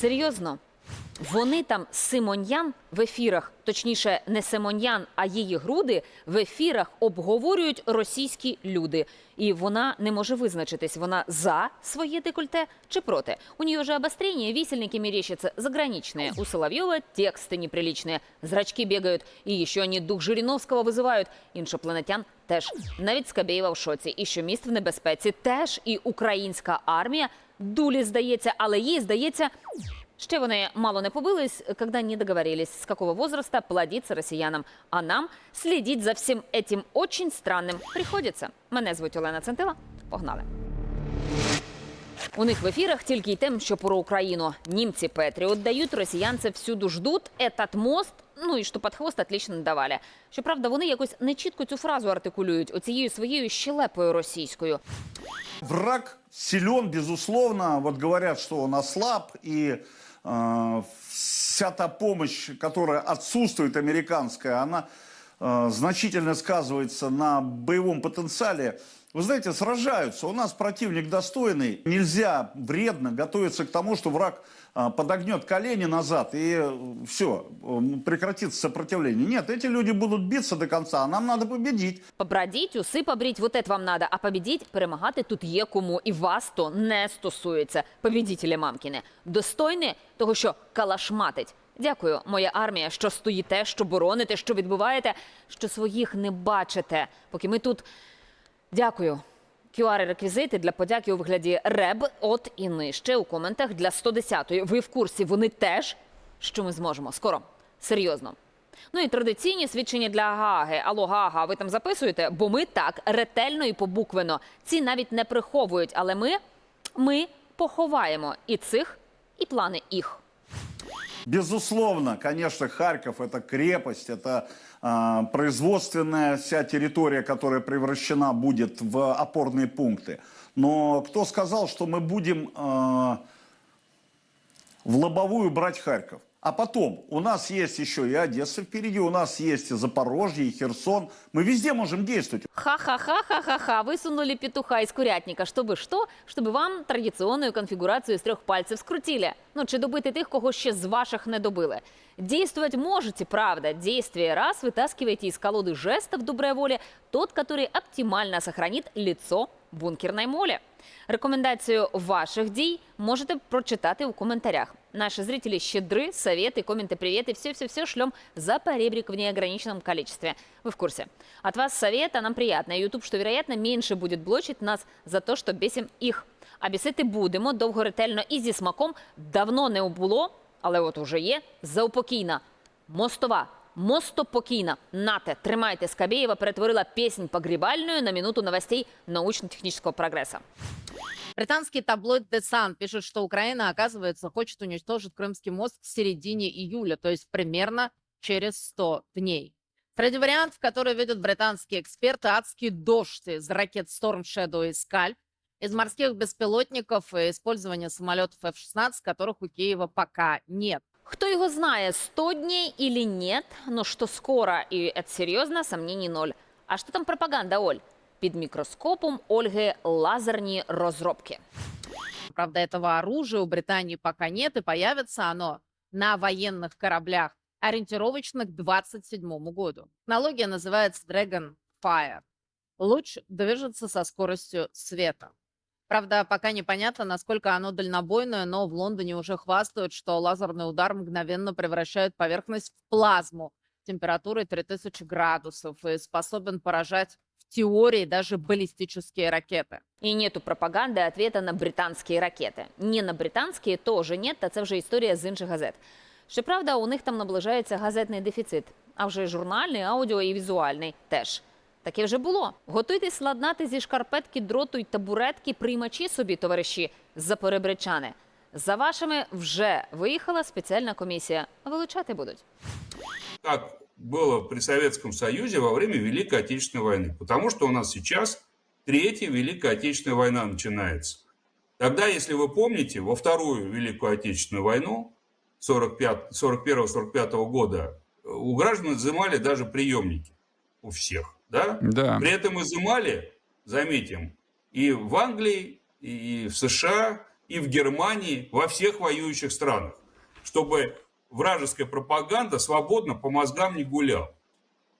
Серйозно. Вони там Симоньян в ефірах, точніше, не Симоньян, а її груди в ефірах обговорюють російські люди. І вона не може визначитись, вона за своє декольте чи проти. У нее же обострение, висельники мерещатся заграничные. У Соловьева тексты неприличные, зрачки бегают. І ще они дух Жириновського визивають. Іншопланетян теж. Навіть Скабєєва в шоці. І що міст в небезпеці теж. І українська армія дулі здається, але їй здається, Ще вони мало не побились, когда не договорились, с какого возраста плодиться росіянам. А нам следить за всім этим очень странним приходиться. Мене звуть Олена Центила. Погнали. У них в ефірах тільки й тем, що про Україну. Німці Петріот дають, росіянці всюду ждуть, этот мост, ну і що під хвост отлично надавали. Щоправда, вони якось нечітко цю фразу артикулюють оцією своєю щелепою російською. Враг силен, безусловно. Вот говорят, что он ослаб, и э, вся та помощь, которая отсутствует американская, она э, значительно сказывается на боевом потенциале. Вы знаете, сражаются. У нас противник достойный. Нельзя вредно готовиться к тому, что враг э, подогнет колени назад и все, прекратится сопротивление. Нет, эти люди будут биться до конца, а нам надо победить. Побрадіть, уси побріть, вот это вам надо. А побідіть, перемагати тут є кому. І вас то не стосується. Побідітелі мамкіне. Достойне того, що калашматить. Дякую, моя армія, що стоїте, що бороните, що відбуваєте, що своїх не бачите. Поки ми тут. Дякую. QR-реквізити для подяки у вигляді РЕБ от і нижче у коментах для 110-ї. Ви в курсі, вони теж, що ми зможемо. Скоро. Серйозно. Ну і традиційні свідчення для Гаги. Алло, Гага, ви там записуєте? Бо ми так ретельно і побуквено. Ці навіть не приховують, але ми, ми поховаємо і цих, і плани їх. Безусловно, конечно, Харьков это крепость, это а, производственная вся территория, которая превращена будет в опорные пункты. Но кто сказал, что мы будем а, в лобовую брать Харьков? А потом, у нас есть еще и Одесса впереди, у нас есть и Запорожье, и Херсон. Мы везде можем действовать. Ха-ха-ха-ха-ха-ха, высунули петуха из курятника. Чтобы что? Чтобы вам традиційну конфігурацію з трьох пальців скрутили. Ну, чи добити тих, кого ще з ваших не добили. Действовать можете, правда. Действие раз вытаскиваете из колоды жестов доброй воли тот, который оптимально сохранит лицо бункерной молі. Рекомендацію ваших дій можете прочитати у коментарях. Наши зрители щедры, советы, комменты, приветы, все-все-все шлем за поребрик в неограниченном количестве. Вы в курсе. От вас совет, а нам приятно. YouTube, что, вероятно, меньше будет блочить нас за то, что бесим їх. А бісити будемо довго ретельно і зі смаком. Давно не було, але от уже є. Заупокійна. Мостова. Мостопокійна. Нате, тримайте, Скабєєва перетворила піснь погребальную на минуту новостей научно-технического прогресса. Британский таблоид The Sun пишет, что Украина, оказывается, хочет уничтожить Крымский мост к середине июля, то есть примерно через 100 дней. Среди вариантов, которые видят британские эксперты, адский дождь из ракет Storm Shadow и Скальп, из морских беспилотников и использование самолетов F-16, которых у Киева пока нет. Кто его знает, 100 дней или нет, но что скоро, и это серьезно, сомнений ноль. А что там пропаганда, Оль? Під мікроскопом Ольги лазерні розробки. Правда, этого оружия у Британии пока нет, и появится оно на военных кораблях ориентировочно к 27 году. Технология называется Dragon Fire. Луч движется со скоростью света. Правда, пока непонятно, насколько оно дальнобойное, но в Лондоне уже хвастают, что лазерный удар мгновенно превращает поверхность в плазму температурой 3000 градусов и способен поражать в теории даже баллистические ракеты. І нету пропаганди ответа на британські ракети. Ні на британські теж нет, та це вже історія з інших газет. Щоправда, у них там наближається газетний дефіцит, а вже й журнальний, аудіо і візуальний теж. Таке вже було. Готуйтесь ладнати зі шкарпетки, дроту й табуретки, приймачі собі, товариші, запоребричани. За вашими вже виїхала спеціальна комісія. Вилучати будуть. как было при Советском Союзе во время Великой Отечественной войны. Потому что у нас сейчас Третья Великая Отечественная война начинается. Тогда, если вы помните, во Вторую Великую Отечественную войну 41-45 года у граждан изымали даже приемники. У всех. Да? Да. При этом изымали, заметим, и в Англии, и в США, и в Германии, во всех воюющих странах, чтобы вражеская пропаганда свободно по мозгам не гуляла.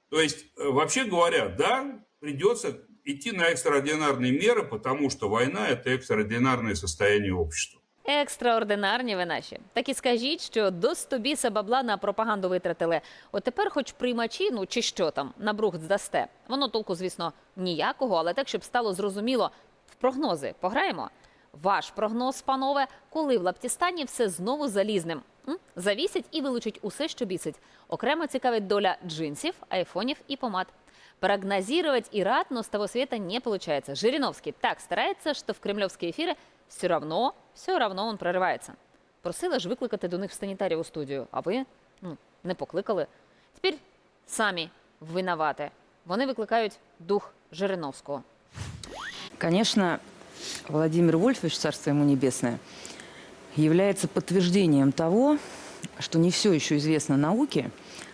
То есть, э, вообще говоря, да, придется идти на экстраординарные меры, потому что война – это экстраординарное состояние общества. Екстраординарні ви наші. Так і скажіть, що до 100 біса бабла на пропаганду витратили. От тепер, хоч приймачі, ну чи що там, на брухт здасте. Воно толку, звісно, ніякого, але так, щоб стало зрозуміло. В прогнози пограємо. Ваш прогноз, панове, коли в Лаптістані все знову залізним. Завісять і вилучать усе, що бісить. Окремо цікавить доля джинсів, айфонів і помад. Прогнозировать и рад, но с того света не получается. Жириновский так старается, что в кремлевские эфиры все равно, все равно он проривається. Просила ж викликати до них санітарів у студію, а ви ну, не покликали. Тепер самі винавати. Вони викликають дух Жириновського. Конечно, Владимир Вольфович, царство ему небесное, является подтверждением того, что не все еще известно науке,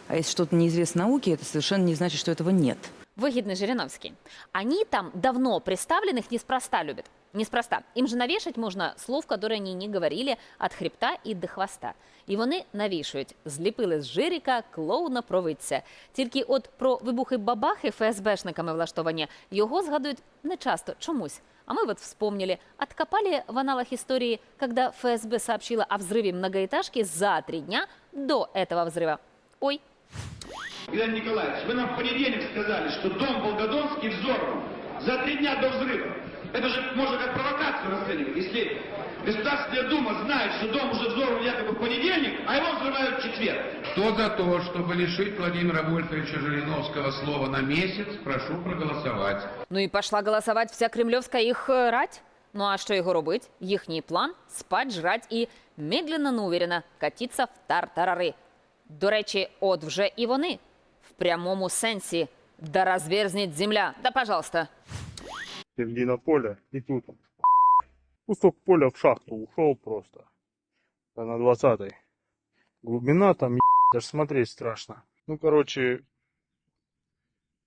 а если что-то неизвестно науке, это совершенно не значит, что этого нет. Выгодный Жириновский. Они там давно представленных неспроста любят. Неспроста. Им же навішать можна слов, которые они не говорили от хребта і до хвоста. І вони навішують. Зліпили з жиріка клоуна провидця. Тільки от про вибухи бабахи ФСБшниками влаштовані його згадують не часто чомусь. А мы вот вспомнили, откопали в аналах истории, когда ФСБ сообщила о взрыве многоэтажки за три дня до этого взрыва. Ой, Геннадий Николаевич, вы нам в понедельник сказали, что дом Волгодонский взорван за три дня до взрыва. Это же можно как провокацию расценивать. Если Государственная Дума знает, что дом уже взорван якобы в понедельник, а его взрывают в четверг. Кто за то, чтобы лишить Владимира Вольфовича Жириновского слова на месяц, прошу проголосовать. Ну і пішла голосувати вся кремльовська їх е, рать. Ну а що його робить? Їхній план спать, жрать і медленно, но уверенно катіться в тартарари. До речі, от вже і вони в прямому сенсі. Да розверзнеть земля. Да, пожалуйста. середина поля, и тут кусок поля в шахту ушел просто. А на 20 Глубина там, е- даже смотреть страшно. Ну, короче,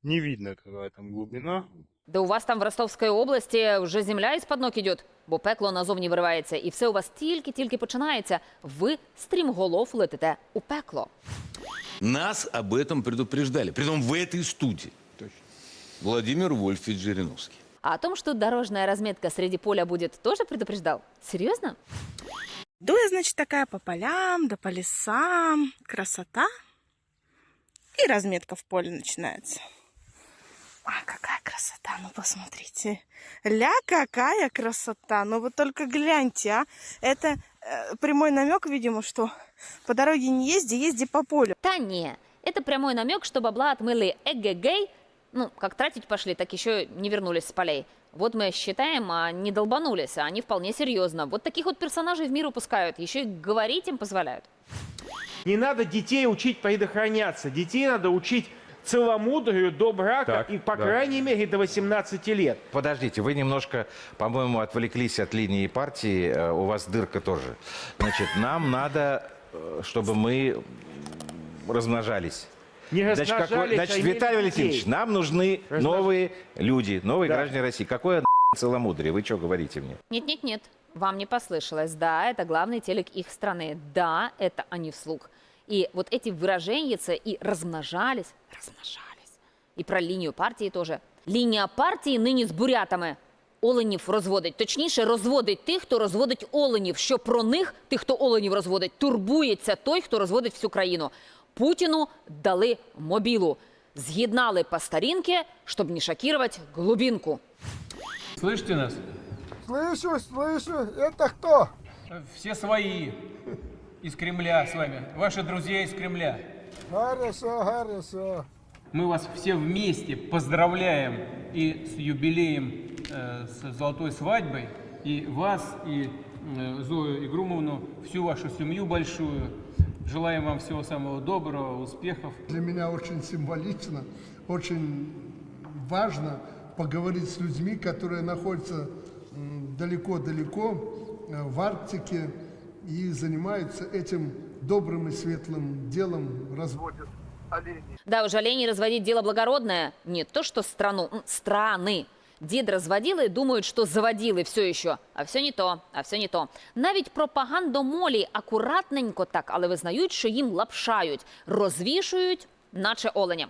не видно, какая там глубина. Да у вас там в Ростовській області вже земля із-під ног ідет, бо пекло назовні виривається, і все у вас тільки-тільки починається. Ви стрімголов летите у пекло. Нас об этом предупреждали. Притом в этой студии. Владимир Вольфович Жириновский. А о том, что дорожная разметка среди поля будет, тоже предупреждал? Серьезно? Иду я, значит, такая по полям, да по лесам. Красота. И разметка в поле начинается. А, какая красота, ну посмотрите. Ля, какая красота. Ну вы только гляньте, а. Это э, прямой намек, видимо, что по дороге не езди, езди по полю. Та не, это прямой намек, что бабла отмыли эгегей. Ну, как тратить пошли, так еще не вернулись с полей. Вот мы считаем, а не долбанулись, а они вполне серьезно. Вот таких вот персонажей в мир выпускают, еще и говорить им позволяют. Не надо детей учить предохраняться. Детей надо учить целомудрию до брака Так, и, по да. крайней мере, до 18 лет. Подождите, вы немножко, по-моему, отвлеклись от линии партии. Э, У вас дырка тоже. Значит, нам надо, э, чтобы мы размножались. Не Значит, какой- размножались, значит, а имели Виталий детей. Валентинович, нам нужны Размнож- новые люди, новые Да. граждане России. Какое нахуй целомудрие? Вы что говорите мне? Нет-нет-нет, вам не послышалось. Да, это главный телек их страны. Да, это они вслух. И вот эти выражения и размножались, размножались. І про лінію партії теж. Лінія партії нині з бурятами. Оленів розводить, точніше, розводить тих, хто розводить оленів. Що про них, тих, хто оленів розводить, турбується той, хто розводить всю країну. Путіну дали мобілу. З'єднали по старінки, щоб не шокувати глубинку. Слышите нас? Слышу, слышу. Это кто? Все свои из Кремля с вами. Ваши друзья из Кремля. Хорошо, хорошо. Мы вас все вместе поздравляем и с юбилеем, э, с золотой свадьбой. И вас, и э, Зою Игрумовну, всю вашу семью большую. Желаем вам всего самого доброго, успехов. Для меня очень символично, очень важно поговорить с людьми, которые находятся далеко-далеко э, в Арктике и занимаются этим добрым и светлым делом, разводят оленей. Да, уж оленей разводить дело благородное. Не то, что страну, страны. Дід розводили, думають, що заводили все ще. А все не то, а все не то. Навіть пропагандомолі акуратненько так, але визнають, що їм лапшають, розвішують, наче оленя.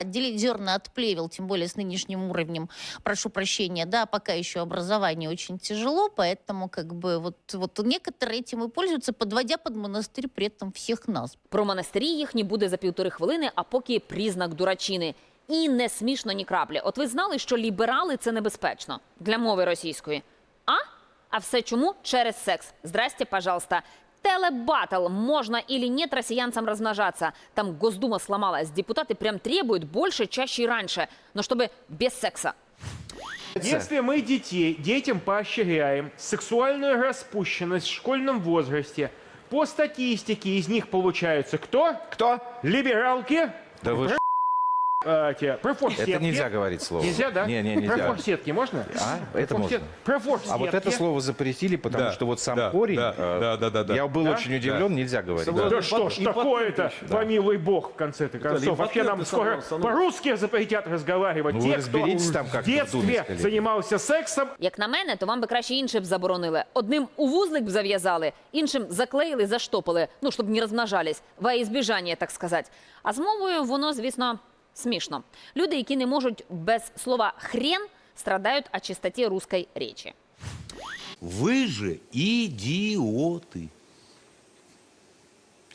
Отделить зерна от плевел, тем более с нынешним уровнем, прошу прощения, да, пока еще образование очень тяжело, поэтому как бы вот, вот некоторые этим и пользуются, подводя под монастырь при этом всех нас. Про монастирі їхні буде за півтори хвилини, а поки признак дурачини. І не смішно ні краплі. От ви знали, що ліберали це небезпечно для мови російської. А? А все чому? Через секс. Здрасте, пожалуйста. Телебатл. Можно или нет россиянцам размножаться. Там Госдума сломалась. Депутаты прям требуют больше, чаще и раньше. Но чтобы без секса. Если мы детей, детям поощряем сексуальную распущенность в школьном возрасте, по статистике из них получаются кто? Кто? Либералки, Да вы э, те, профорсетки. Это нельзя говорить слово. Нельзя, да? Не, не, нельзя. Профорсетки можно? А? Это можно. Профорсет- Профорсетки. А вот это слово запретили, потому Да, что вот сам да, корень, да, э, да, да, да, да. я был Да? очень удивлен, нельзя говорить. Да, что ж такое-то, помилуй бог, в конце-то концов. Вообще нам скоро по-русски запретят разговаривать. Ну, вы Те, разберитесь кто там в как-то в Думе, детстве скорее. занимался сексом, Як на мене, то вам би краще інше б заборонили. Одним у вузлик б зав'язали, іншим заклеїли, заштопали, ну, щоб не розмножались, во ізбіжання, так сказати. А з мовою воно, звісно, смішно. Люди, які не можуть без слова «хрен», страдають о чистоті русской речі. Вы же идиоты.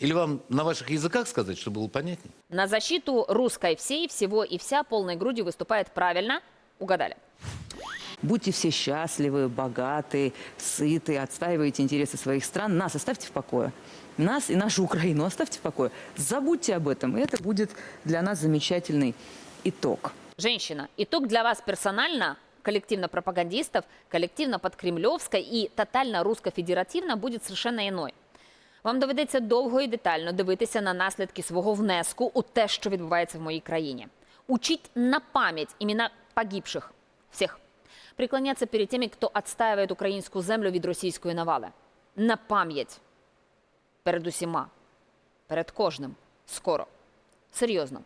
Или вам на ваших языках сказать, чтобы было понятнее? На защиту русской всей, всего и вся полной грудью выступает правильно. Угадали. Будьте все счастливы, богаты, сыты, отстаивайте интересы своих стран. Нас оставьте в покое. Нас и нашу Украину оставьте в покое. Забудьте об этом, и это будет для нас замечательный итог. Женщина, итог для вас персонально, коллективно пропагандистов, коллективно подкремлевской и тотально русско-федеративно будет совершенно иной. Вам доведеться довго і детально дивитися на наслідки свого внеску у те, що відбувається в моїй країні. Учить на пам'ять імена погибших всіх. Преклоняться перед теми, хто відстаює українську землю від російської навали. На пам'ять. Перед усіма. Перед кожним. Скоро. Серйозно.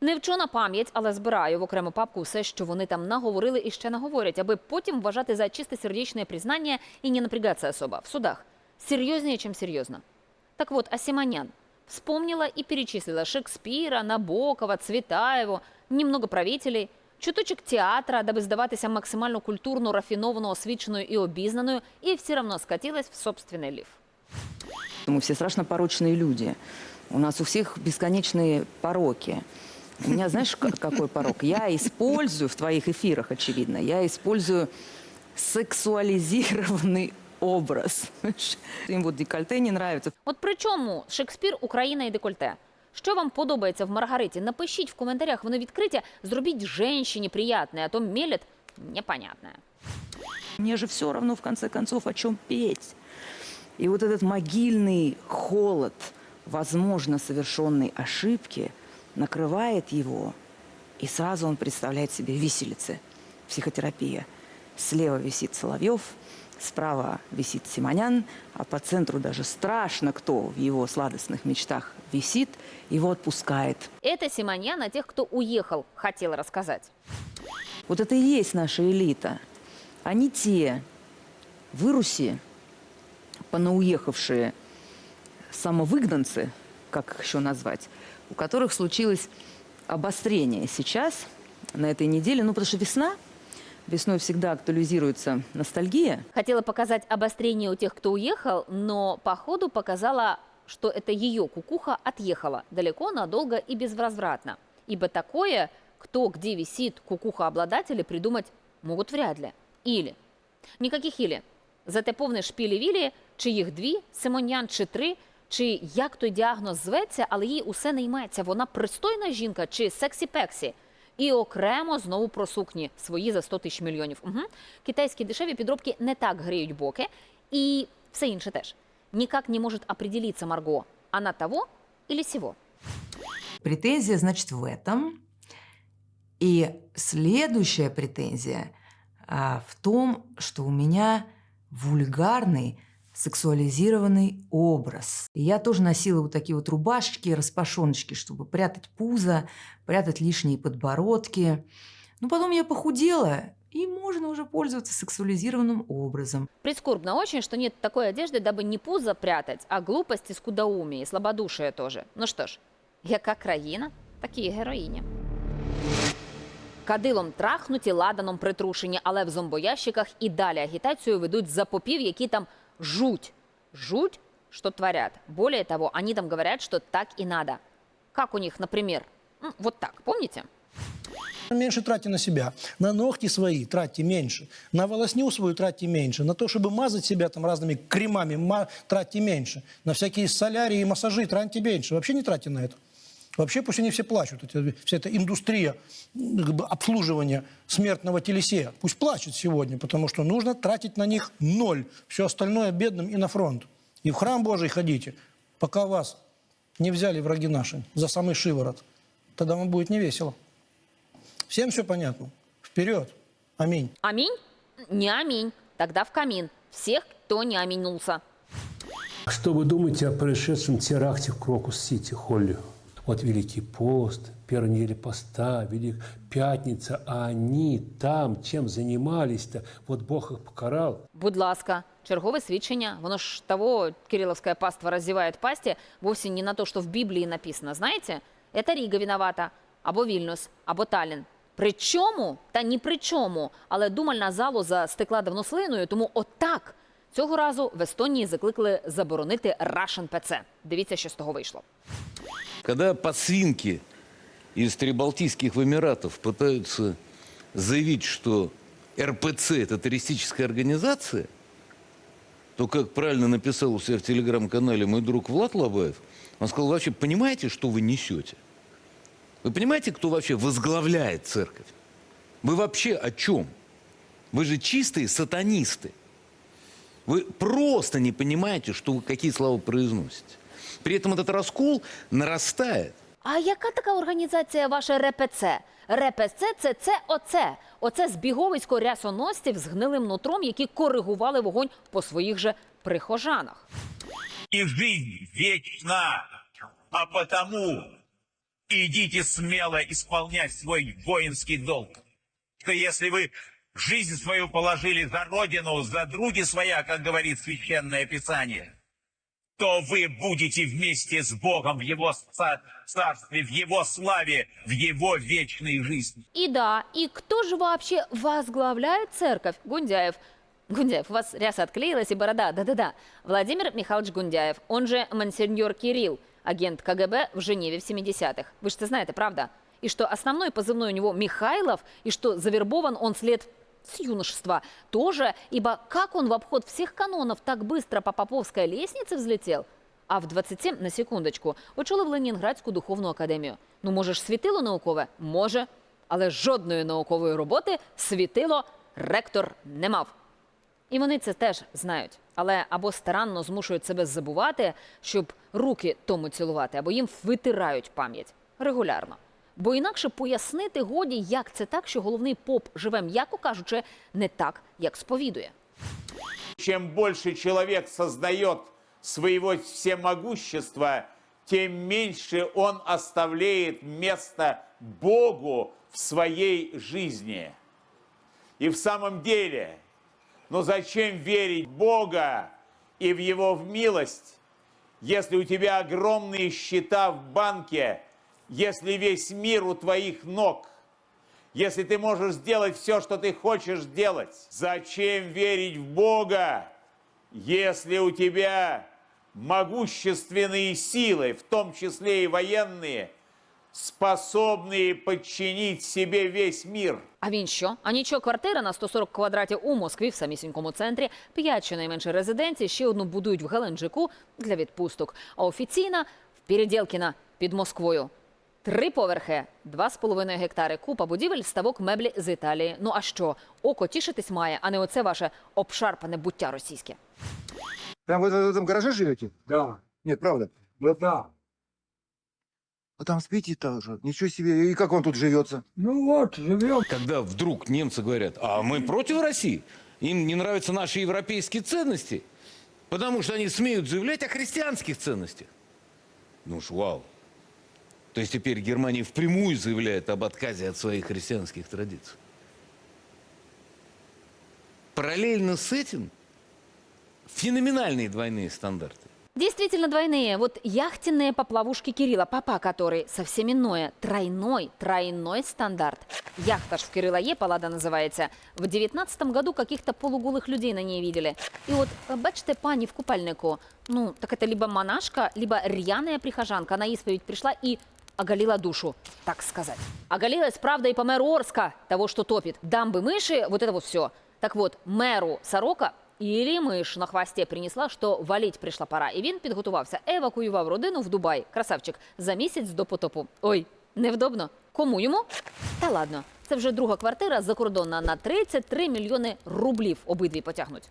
Не вчу на пам'ять, але збираю в окрему папку все, що вони там наговорили і ще наговорять, аби потім вважати за чисте сердечне признання і не напрягатися особо в судах. Серьезнее, чем серьезно. Так вот, Асиманян вспомнила и перечислила Шекспира, Набокова, Цветаеву, немного правителей, чуточек театра, дабы здаватися максимально культурно, рафіновано, освіченою і обізнаною, і все равно скатилась в собственный лиф. Мы все страшно порочные люди. У нас у всех бесконечные пороки. У меня, знаешь, к- какой порок? Я использую в твоих эфирах, очевидно, я использую сексуализированный образ. Понимаешь? Им вот декольте не нравится. От при чому Шекспір, Україна і декольте? Що вам подобається в Маргариті? Напишіть в коментарях, воно відкриті. Зробіть женщині приятне, а то мелет непонятне. Мне же все равно, в конце концов, о чем петь. И вот этот могильный холод, возможно, совершенной ошибки, накрывает его, и сразу он представляет себе виселицы, психотерапия. Слева висит Соловьев, справа висит Симонян, а по центру даже страшно, кто в его сладостных мечтах висит, его отпускает. Это Симоньян о тех, кто уехал, хотел рассказать. Вот это и есть наша элита. Они те в Ируси, понауехавшие самовыгнанцы, как их еще назвать, у которых случилось обострение сейчас, на этой неделе, ну, потому что весна, весной всегда актуализируется ностальгия. Хотела показать обострение у тех, кто уехал, но по ходу показала, что это ее кукуха отъехала далеко, надолго и безвозвратно. Ибо такое, кто где висит кукуха обладателя, придумать могут вряд ли. Или. Никаких или. Зате повне шпілі-вілі, чи їх дві, Симонян, чи три, чи як той діагноз зветься, але їй усе не йметься. Вона пристойна жінка чи сексі-пексі. І окремо знову про сукні свої за 100 тисяч мільйонів. Угу. Китайські дешеві підробки не так гріють боки. І все інше теж. Никак не может определиться Марго, она того или сего. Претензия, значит, в этом. И следующая претензия а, в том, что у меня вульгарный сексуализированный образ. И я тоже носила вот такие вот рубашечки, распашоночки, чтобы прятать пузо, прятать лишние подбородки. Но потом я похудела, и можно уже пользоваться сексуализированным образом. Прискорбно очень, что нет такой одежды, дабы не пузо прятать, а глупости, скудоумие и слабодушие тоже. Ну що ж, яка країна, такі і героїні. Кадилом трахнуті, ладаном притрушені, але в зомбоящиках і далі агітацію ведуть за попів, які там жуть. Жуть, что творят. Более того, они там говорят, что так и надо. Как у них, например, м, вот так, помните? Меньше тратьте на себя. На ногти свои тратьте меньше. На волосню свою тратьте меньше. На то, чтобы мазать себя там разными кремами, ма- тратьте меньше. На всякие солярии и массажи тратьте меньше. Вообще не тратьте на это. Вообще пусть они все плачут. Это- вся эта индустрия как бы, обслуживания смертного телесея. Пусть плачут сегодня, потому что нужно тратить на них ноль. Все остальное бедным и на фронт. И в храм Божий ходите, пока вас не взяли враги наши за самый шиворот. Тогда вам будет не весело. Всем все понятно? Вперед! Аминь. Аминь? Не аминь. Тогда в камин. Всех, кто не аминулся. Что вы думаете о происшедшем теракте в Крокус-Сити, Холли? Вот Великий пост, первая неделя поста, Велик Пятница, а они там чем занимались-то? Вот Бог их покарал. Будь ласка, чергове свідчення. Воно ж того кирилловская паства раздевает пасти вовсе не на то, что в Библии написано. Знаете, это Рига виновата, або Вільнюс, або Таллін. Причому, та ні при чому, але думальна залоза стекла давно слиною, тому отак. Цього разу в Естонії закликали заборонити Russian ПЦ. Дивіться, що з того вийшло. Когда подсвинки из Прибалтийских Эмиратов пытаются заявить, что РПЦ – это террористическая организация, то, как правильно написал у себя в телеграм-канале мой друг Влад Лобаев, он сказал, вообще понимаете, что вы несете? Вы понимаете, кто вообще возглавляет церковь? Вы вообще о чем? Вы же чистые сатанисты. Вы просто не понимаете, что вы какие слова произносите. При этом этот раскол нарастает. А яка така організація ваша РПЦ? РПЦ це це оце. Оце збіговисько рясоносців з гнилим нутром, які коригували вогонь по своїх же прихожанах. и жизнь вечна. А потому идите смело исполнять свой воинский долг. Что если вы жизнь свою положили за родину, за други своя, как говорит Священное Писание, то вы будете вместе с Богом в Его ца- царстве, в Его славе, в Его вечной жизни. И да, и кто же вообще возглавляет церковь? Гундяев. Гундяев, у вас ряса отклеилась и борода. Да-да-да. Владимир Михайлович Гундяев, он же монсеньор Кирилл, агент КГБ в Женеве в 70-х. Вы это знаете, правда? И что основной позывной у него Михайлов, и что завербован он след с юношества тоже, ибо как он в обход всех канонов так быстро по Поповской лестнице взлетел? А в 27, на секундочку, очолив Ленінградську духовну академію. Ну, може ж, світило наукове? Може. Але жодної наукової роботи світило ректор не мав. І вони це теж знають. Але або старанно змушують себе забувати, щоб руки тому цілувати, або їм витирають пам'ять регулярно. Бо інакше пояснити годі, як це так, що головний поп живе, м'яко кажучи, не так, як сповідує. Чем больше человек создает своего всемогущества, тем меньше он оставляет место Богу в своей жизни. И в самом деле, ну зачем верить в Бога и в Его в милость, если у тебя огромные счета в банке, если весь мир у твоих ног – если ты можешь сделать все, что ты хочешь сделать, зачем верить в Бога, если у тебя могущественные силы, в том числе и военные, способные подчинить себе весь мир? А він що? А нічого, квартира на 140 квадратів у Москві в самісінькому центрі, п'ять щонайменше резиденцій, ще одну будують в Геленджику для відпусток. А офіційна в Передєлкіна під Москвою. Три поверхи, два з половиною гектари, купа будівель, ставок меблі з Італії. Ну а що? Око тішитись має, а не оце ваше обшарпане буття російське. Прям вы в этом гараже живете? Да. Нет, правда. Ну да. А там спите тоже. Ничего себе. И как он тут живется? Ну вот, живем. Когда вдруг немцы говорят, а мы против России, им не нравятся наши европейские ценности, потому что они смеют заявлять о христианских ценностях. Ну уж вау. То есть теперь Германия впрямую заявляет об отказе от своих христианских традиций. Параллельно с этим феноменальные двойные стандарты. Действительно двойные. Вот яхтенные поплавушки Кирилла, папа который совсем иное. Тройной, тройной стандарт. Яхта ж в Кирилла Е, палада называется. В девятнадцатом году каких-то полуголых людей на ней видели. И вот, бачите, пани в купальнику, ну, так это либо монашка, либо рьяная прихожанка. На исповедь пришла и оголила душу, так сказать. Оголилась, правда, и по мэру Орска, того, что топит. Дамбы, мыши, вот это вот все. Так вот, мэру Сорока Ілі миш на хвості принесла, що валіть прийшла пора. І він підготувався, евакуював родину в Дубай. Красавчик, за місяць до потопу. Ой, невдобно. Кому йому? Та ладно, це вже друга квартира закордонна на 33 мільйони рублів обидві потягнуть.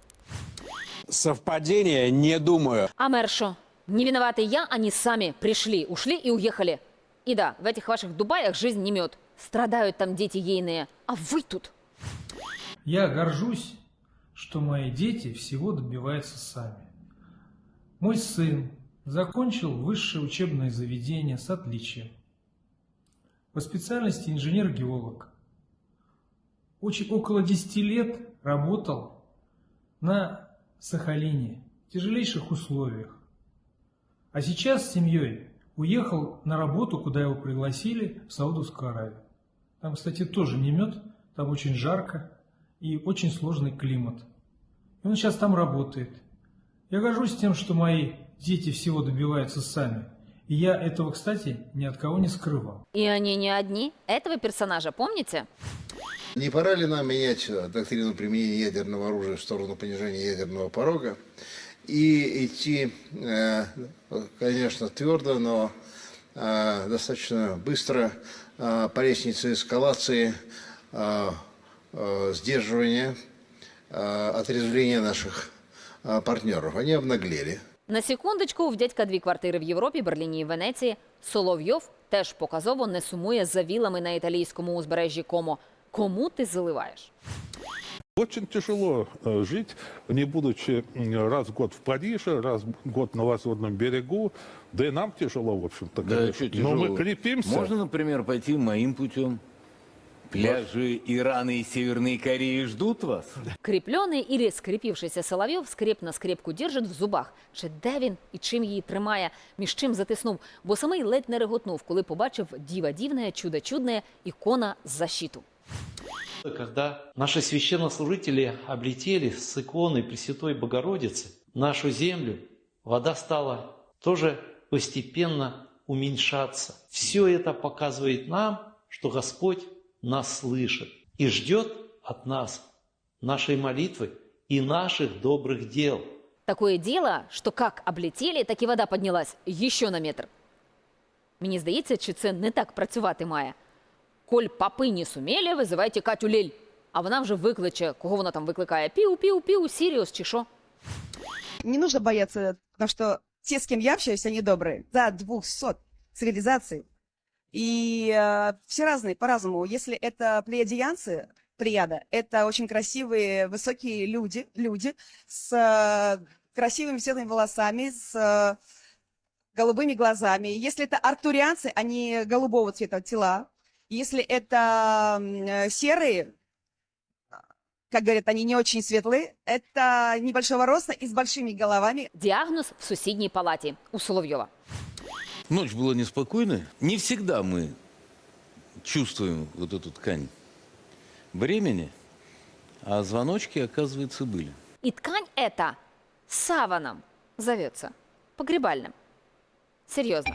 Совпадение, не думаю. А мэр шо? Не виноваты я, они сами пришли, ушли и уехали. И да, в этих ваших Дубаях жизнь не мед. Страдают там дети ейные. А вы тут? Я горжусь, что мои дети всего добиваются сами. Мой сын закончил высшее учебное заведение с отличием. По специальности инженер-геолог. Очень, около 10 лет работал на Сахалине в тяжелейших условиях. А сейчас с семьей уехал на работу, куда его пригласили, в Саудовскую Аравию. Там, кстати, тоже не мед, там очень жарко и очень сложный климат. И он сейчас там работает. Я горжусь тем, что мои дети всего добиваются сами. И я этого, кстати, ни от кого не скрывал. И они не одни. Этого персонажа помните? Не пора ли нам менять доктрину применения ядерного оружия в сторону понижения ядерного порога и идти, э, конечно, твердо, но э, достаточно быстро по лестнице эскалации, сдерживания, отрезвления наших партнеров. Они обнаглели. На секундочку, в дядька дві квартири в Європі, Берліні і Венеції. Соловйов теж показово не сумує за вілами на італійському узбережжі Комо. Кому ти заливаєш? Очень тяжело э, жить, не будучи раз в год в Париже, раз в год на Лазурном берегу. Да и нам тяжело, в общем-то, Да, конечно. что Но мы крепимся. Можно, например, пойти моим путем. Пляжи Ирана и Северной Кореи ждут вас. Кріплений і скріпівшися Соловйов скреп на скрепку держить в зубах. Чи де він і чим її тримає, між чим затиснув, бо самий ледь не реготнув, коли побачив діва дівне, чудо чудне, ікона з защиту. Когда наши священнослужители облетели с иконой Пресвятой Богородицы нашу землю, вода стала тоже постепенно уменьшаться. Все это показывает нам, что Господь нас слышит и ждет от нас нашей молитвы и наших добрых дел. Такое дело, що як облетіли, так і вода піднялась ще на метр. Мені здається, чи це не так працювати має. Коль папи не сумели, визивайте Катю Лель. А вона вже викличе, кого вона там викликає? Піу-піу-піу, Сіріус чи що? Не нужно бояться, потому что те, с кем я общаюсь, они добрые. За 200 цивилизаций. И э, все разные, по-разному. Если это плеядианцы, плеяда, это очень красивые, высокие люди, люди с э, красивыми светлыми волосами, с э, голубыми глазами. Если это арктурианцы, они голубого цвета тела. Если это м, э, серые, как говорят, они не очень светлые, это небольшого роста и с большими головами. Діагноз в сусідній палаті у Соловйова. Ночь была неспокойная. Не всегда мы чувствуем вот эту ткань времени, а звоночки, оказывается, были. И ткань эта саваном зовется, погребальным. Серьезно.